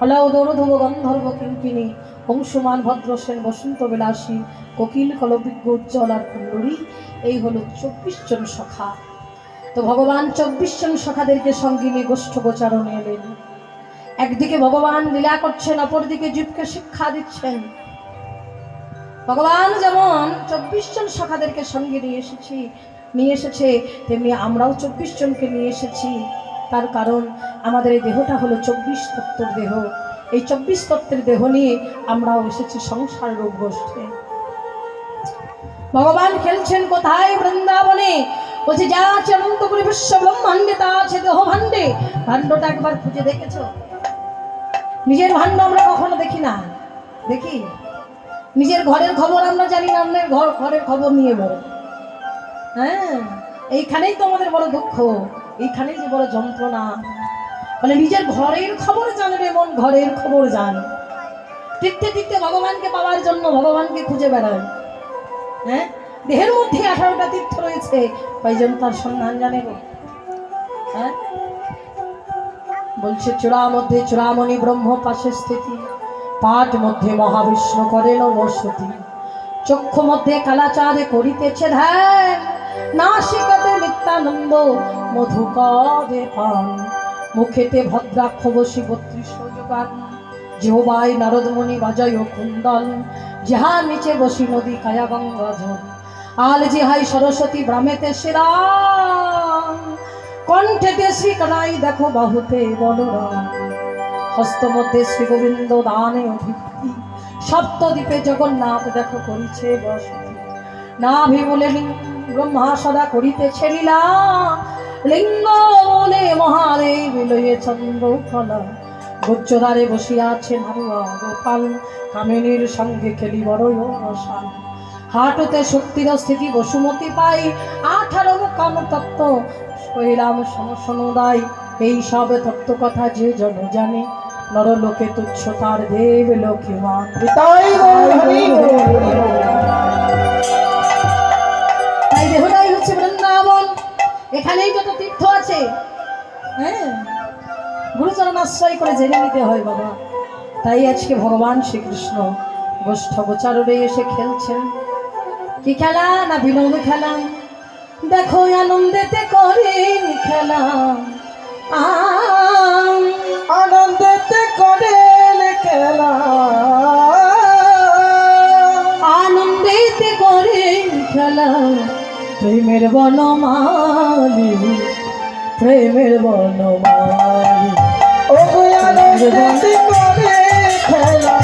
হলাও দৌড়ধব গন্ধর্ব কিঙ্কিনী অংশুমান ভদ্রসেন বসন্ত বিলাসী, কোকিল কলবিজ্ঞ উজ্জ্বল আর কুণ্ডরী এই হলো চব্বিশ জন সখা। তো ভগবান চব্বিশ জন সখাদেরকে সঙ্গে নিয়ে গোষ্ঠ গোচারণে এলেন। একদিকে ভগবান লীলা করছেন, অপরদিকে জীবকে শিক্ষা দিচ্ছেন। ভগবান যেমন চব্বিশ জন সখাদেরকে সঙ্গে নিয়ে এসেছি, নিয়ে এসেছে, তেমনি আমরাও চব্বিশ জনকে নিয়ে এসেছি। তার কারণ আমাদের এই দেহটা হলো চব্বিশ তত্ত্বের দেহ। এই চব্বিশ তত্ত্বের দেহ নিয়ে আমরাও এসেছি সংসার রূপ গোষ্ঠে ভগবান খেলছেন কোথায় বৃন্দাবনে? বলছে, যা আছে অনন্তপুরী বিশ্ব ব্রহ্মাণ্ডে, তা আছে দেহ ভাণ্ডে ভাণ্ডটা একবার খুঁজে দেখেছ? নিজের ভাণ্ড আমরা কখনো দেখি না। দেখি? নিজের ঘরের খবর আমরা জানি না, অন্যের ঘর ঘরের খবর নিয়ে বড় হ্যাঁ? এইখানেই তো আমাদের বড় দুঃখ, এইখানেই যে বড় যন্ত্রণা। মানে নিজের ঘরের খবর জানবে মন, ঘরের খবর জান। টিকতে টিকতে ভগবানকে পাওয়ার জন্য ভগবানকে খুঁজে বেড়ায়। হ্যাঁ? দেহের মধ্যে আঠারোটা তীর্থ রয়েছে, কয়জন তার সন্ধান জানে হ্যাঁ? বলছে চূড়া মধ্যে চূড়ামণি ব্রহ্ম পাশে স্থিতি। পাঠ মধ্যে মহাবিষ্ণু করেন বসতি। চক্ষু মধ্যে কালাচারে করিতেছে ধ্যান। নাসিকাতে নিত্যানন্দ মধুকরে পান। মুখেতে ভদ্রাক্ষ বসি বত্রিশ যোগান। যেহবাই নারদমণি বাজয় কুন্দল যাহার নিচে বসি নদী কায়া গঙ্গা জল। আল জিহাই সরস্বতী ব্রাহ্মেতে শ্রীরাম কণ্ঠেতে শ্রী কানাই দেখো বাহুতে বলরাম। হস্ত মধ্যে শ্রী গোবিন্দ দানে অধিপতি সপ্তদ্বীপে জগন্নাথ দেখো করিছে বসতি। না বলে ব্রহ্মা সদা করিতেছে লীলা। লিঙ্গ বলে মহাদেব লয়ে চন্দ্র ফলা গুচ্ছদারে বসিয়াছে নারুয়া গোপাল। কামিনীর সঙ্গে খেলি বড় রসাল। হাটতে শক্তির স্থিতি বসুমতি পাই। আঠারো কাম তত্ত্ব শৈলাম সমসনুদায়। এই সব তত্ত্ব কথা যে জন জানে, নরলোকে তুচ্ছ তার দেব লোকে মান এখানেই যত তীর্থ আছে হ্যাঁ? গুরুচরণ আশ্রয় করে জেনে নিতে হয় বাবা। তাই আজকে ভগবান শ্রীকৃষ্ণ গোষ্ঠ গোচারণে এসে খেলছেন। কি খেলা না বিনোদ খেলা? দেখো আনন্দেতে করেন খেলা। আনন্দেতে করেন খেলা। আনন্দেতে করেন খেলা। প্রেমের বনমালি প্রেমের বনমালি। ও বন্দি করে খেলা।